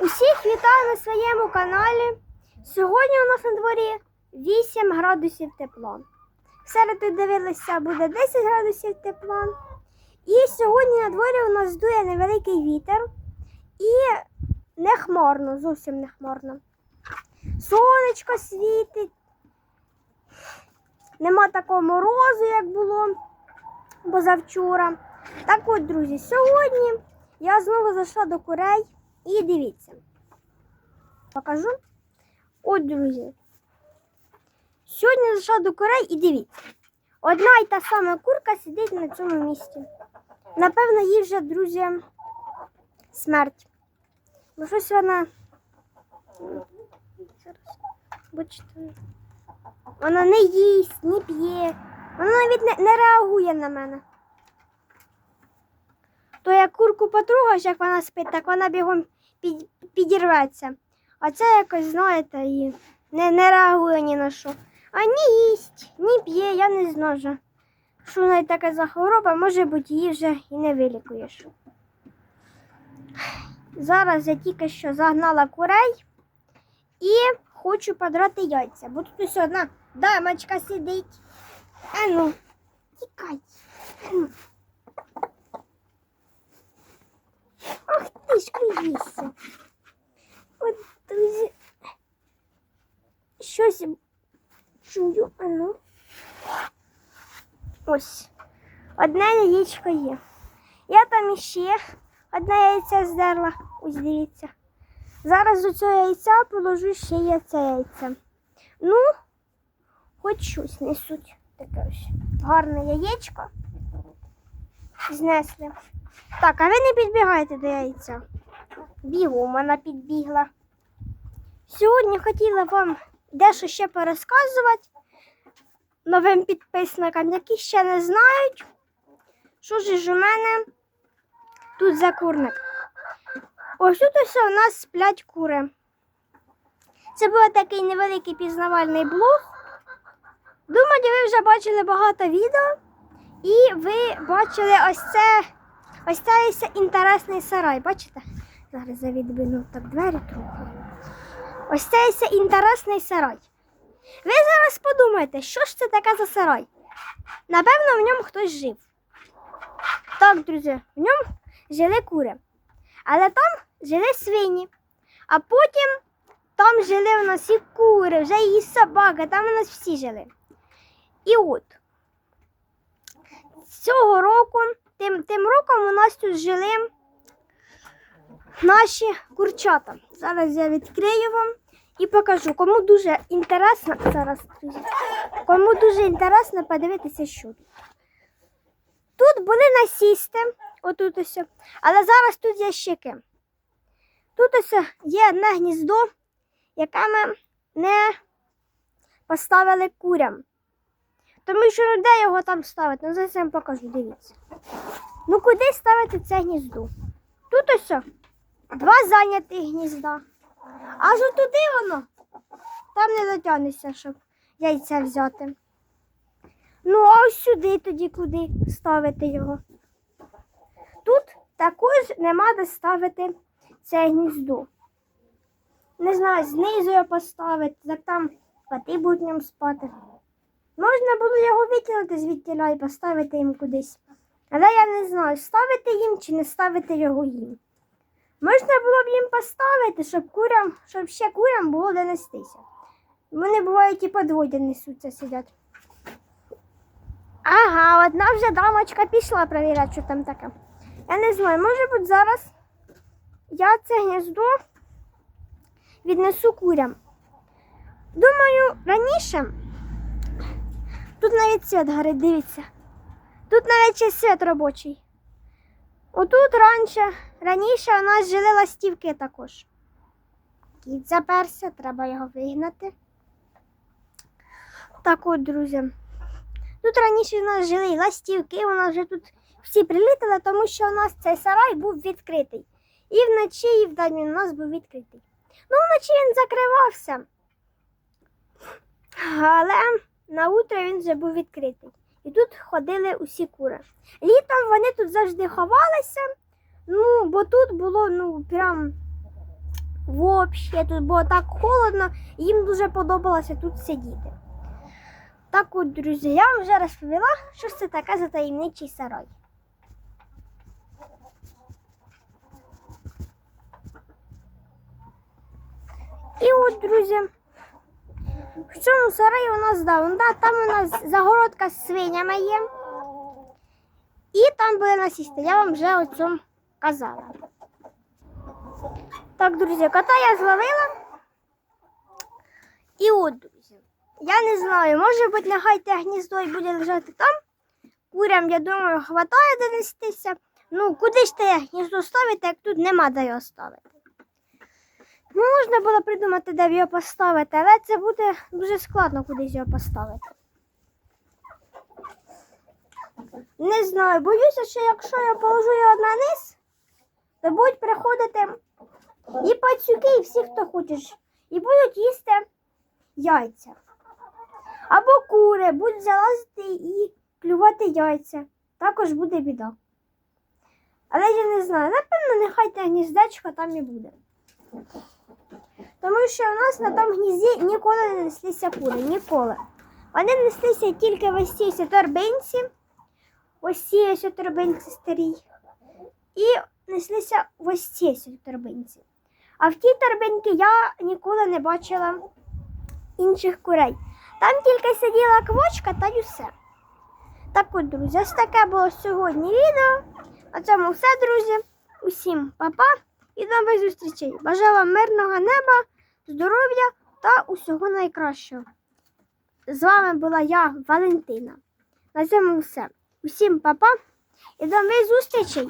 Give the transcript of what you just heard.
Усіх вітаю на своєму каналі. Сьогодні у нас на дворі 8 градусів тепла. Серед тут дивилися буде 10 градусів тепла. І сьогодні на дворі у нас дує невеликий вітер і не хмарно, зовсім не хмарно. Сонечко світить. Нема такого морозу, як було позавчора. Так от, друзі, сьогодні я знову зайшла до курей і дивіться. Покажу. От, друзі. Сьогодні зайшла до курей і дивіться. Одна й та сама курка сидить на цьому місці. Напевно, їй вже, друзі, смерть. Бо щось вона. Зараз. Бачите. Вона не їсть, не п'є. Вона навіть не, не реагує на мене. То як курку потругаєш, як вона спить, так вона бігом під, підірветься. А це якось, знаєте, і не, не реагує ні на що. А ні їсть, ні п'є, я не знаю. Що в неї таке за хвороба, може бути, її вже і не вилікуєш. Зараз я тільки що загнала курей і хочу подрати яйця. Бо тут ось одна дамочка сидить. А ну, тікай. А ну. Ах ти ж привізся. От, друзі. Щось чую, а ну. Ось. Одне яєчко є. Я там іще одне яйце здерла. Ось дивіться. Зараз до цього яйця положу ще є це яйце. Ну, хоч щось несуть. Таке ось гарне яєчко. Знесли. Так, а ви не підбігайте до яйця. Бігом вона підбігла. Сьогодні хотіла вам дещо ще порозказувати новим підписникам, які ще не знають, що ж у мене тут за курник. Ось тут ось у нас сплять кури. Це був такий невеликий пізнавальний блог. Думаю, ви вже бачили багато відео, і ви бачили ось це ось ось інтересний сарай. Бачите? Зараз я відбину так двері трохи. Ось ось інтересний сарай. Ви зараз подумаєте, що ж це таке за сарай? Напевно, в ньому хтось жив. Так, друзі, в ньому жили кури. Але там жили свині. А потім там жили у нас і кури, вже і собака, там у нас всі жили. І от цього року, тим, тим роком у нас тут жили наші курчата. Зараз я відкрию вам і покажу. Кому дуже інтересно, зараз, кому дуже інтересно подивитися, що тут. Тут були насісти, отут ось, але зараз тут ящики. Тут ось є одне гніздо, яке ми не поставили курям. Тому що ну, де його там ставити? Ну, зараз я вам покажу, дивіться. Ну куди ставити це гніздо? Тут ось два зайняті гнізда. Аж туди воно. Там не дотягнешся, щоб яйця взяти. Ну, а ось сюди тоді куди ставити його. Тут також нема де ставити це гніздо. Не знаю, знизу його поставити, так там коти будуть ньому спати. Можна було його витягнути звідти і поставити їм кудись. Але я не знаю, ставити їм чи не ставити його їм. Можна було б їм поставити, щоб курям, щоб ще курям було де нестися. Вони бувають і подводі несуться сидять. Ага, одна вже дамочка пішла перевіряти, що там таке. Я не знаю, може бути зараз я це гніздо віднесу курям. Думаю, раніше тут навіть світ горить, дивіться. Тут навіть ще світ робочий. Отут раніше, раніше у нас жили ластівки також. Кіт заперся, треба його вигнати. Так от, друзі. Тут раніше у нас жили і ластівки, нас вже тут всі прилітали, тому що у нас цей сарай був відкритий. І вночі, і вдень він у нас був відкритий. Ну, вночі він закривався. Але на утро він вже був відкритий. І тут ходили усі кури. Літом вони тут завжди ховалися, ну, бо тут було ну, прям Взагалі, тут було так холодно, їм дуже подобалося тут сидіти. Так от, друзі, я вам вже розповіла, що це таке за таємничий сарай. І от, друзі, в цьому сараї у нас да, да, там у нас загородка з свинями є. І там були насісти. Я вам вже о цьому казала. Так, друзі, кота я зловила. І от, друзі, я не знаю, може бути, нехай те гніздо і буде лежати там. Курям, я думаю, хватає донестися. Ну, куди ж те гніздо ставити, як тут нема де його ставити. Можна було придумати, де його поставити, але це буде дуже складно кудись його поставити. Не знаю, боюся, що якщо я положу його на низ, то будуть приходити і пацюки, і всі, хто хоче, і будуть їсти яйця. Або кури будуть залазити і клювати яйця. Також буде біда. Але я не знаю, напевно, нехай те гніздечко там і буде. Тому що у нас на тому гнізді ніколи не неслися кури, ніколи. Вони неслися тільки в ось цій торбинці, ось цій ось торбинці старій, і неслися в ось цій торбинці. А в тій торбинці я ніколи не бачила інших курей. Там тільки сиділа квочка та й усе. Так от, друзі, ось таке було сьогодні відео. На цьому все, друзі. Усім па-па і до нових зустрічей. Бажаю вам мирного неба, здоров'я та усього найкращого. З вами була я, Валентина. На цьому все. Усім па-па і до нових зустрічей!